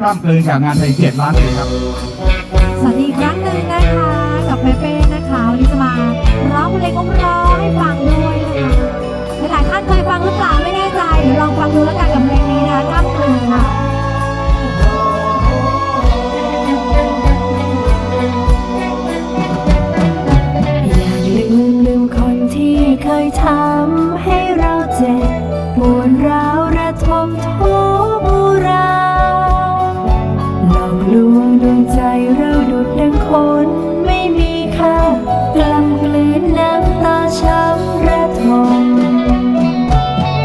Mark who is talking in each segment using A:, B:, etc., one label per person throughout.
A: กล้ามกลืนจากงานเพลงเจ็ดล้านเลงครับ
B: สวัสดีอีกครั้งหนึ่งนะคะกับเปเป้ ลวงดวง
C: ใจเราดุดดังคนไม่มีค่ากลัำกลืนน้ำตาช้ำระทม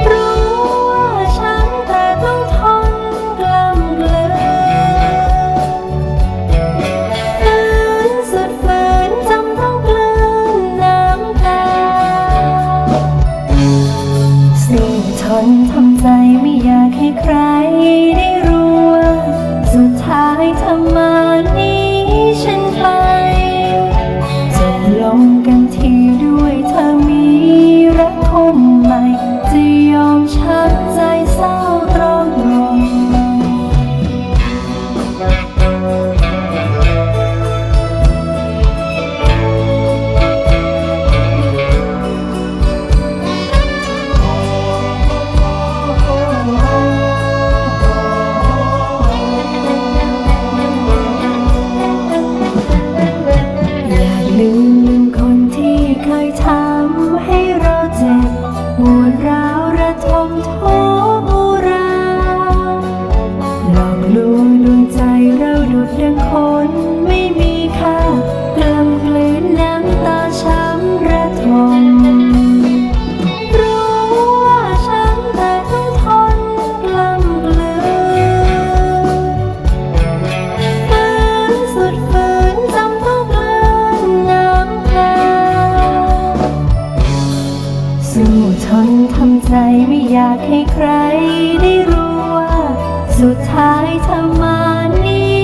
C: รู้ว่าฉันแต่ต้องทนกล้ำกลืนฝืนสุดฝืนจำต้องกลืนน้ำตาสู้ทนทำใจไม่อยากให้ใครได้ายทำมานี้ ให้เราเจ็บปวดร้า สู้ทนทำใจไม่อยากให้ใครได้รู้ว่าสุดท้ายเธอมานี้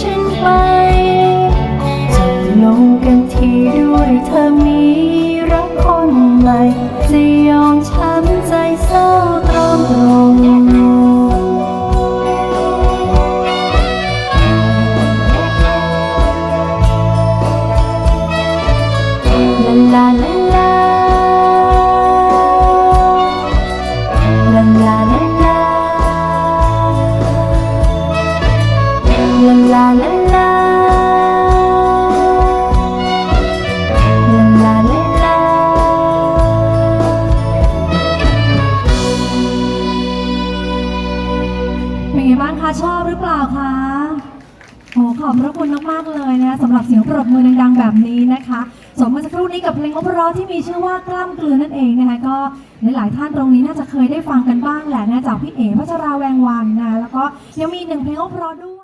C: ฉันไปจบลงกันทีด้วยเธอมีรักคนใหม่จะยอมช้ำใจเศร้าตรอมตรงลาลา
B: ไงบ้างคะชอบหรือเปล่าคะโอ้ขอบพระคุณมากๆเลยนะสำหรับเสียงปรบมือดังๆแบบนี้นะคะสมเมื่อสักครู่นี้กับเพลงเปราะๆที่มีชื่อว่ากล้ามกลืนนั่นเองนะคะก็หลายๆท่านตรงนี้น่าจะเคยได้ฟังกันบ้างแหละนะจากพี่เอ๋พัชราแวงวันนะแล้วก็ยังมีหนึ่งเพลงเปราะๆด้วย